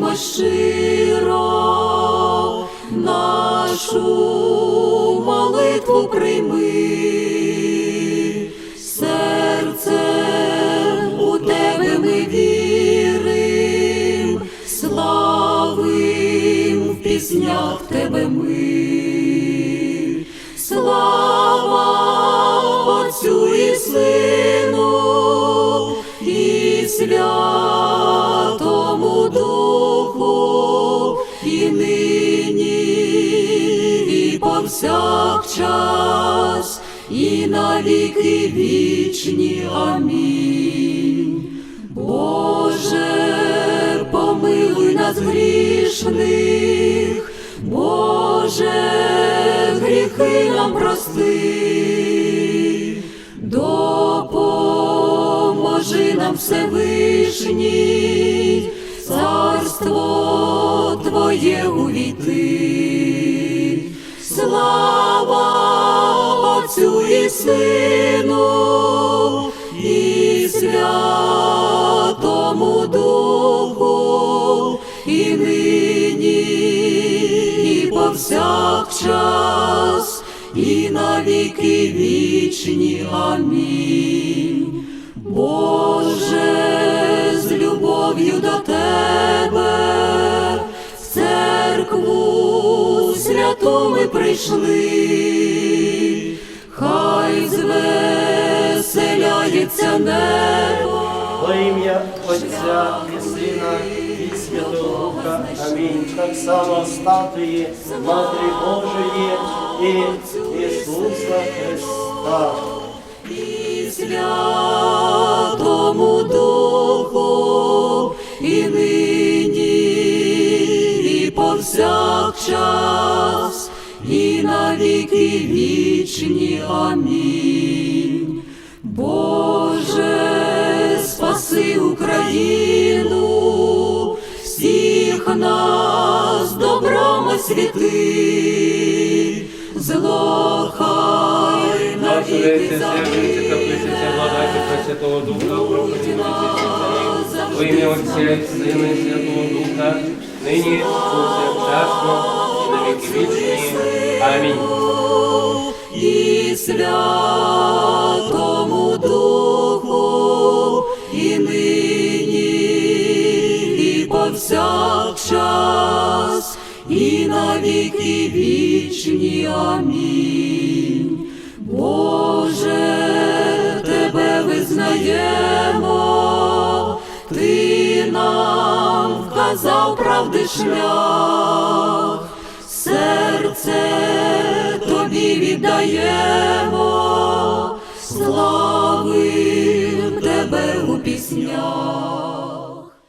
просимо щиро, нашу молитву прийми, серцем у тебе ми вірим, славим в піснях тебе ми. Слава Отцю і Сину і Святому повсякчас, і на віки вічні. Амінь. Боже, помилуй нас грішних, Боже, гріхи нам прости, допоможи нам Всевишній, царство Твоє увійти. Отцю і Сину, і Святому Духу, і нині, і повсякчас, і на віки вічні. Амінь. Боже, з любов'ю до Тебе, в церкву святу ми прийшли, хай звеселяється небо. Во ім'я Отця і Сина і Святого Духа. Амінь. Так само статуї Матері Божої і Ісуса Христа. і Святому Духу, і нині, і повсякчас, і на віки вічні. Амінь. Боже, спаси Україну, всіх нас добром освіти, зло хай навіки проходить Во ім'я Отця і Сина і Святого Духа, нині повсякчасно, і на віки вічні. Амінь. і Святому Духу, і нині, і повсякчас, і на віки вічні. Амінь. Боже, тебе визнаємо, ти нам вказав правди шлях, серце тобі віддаємо,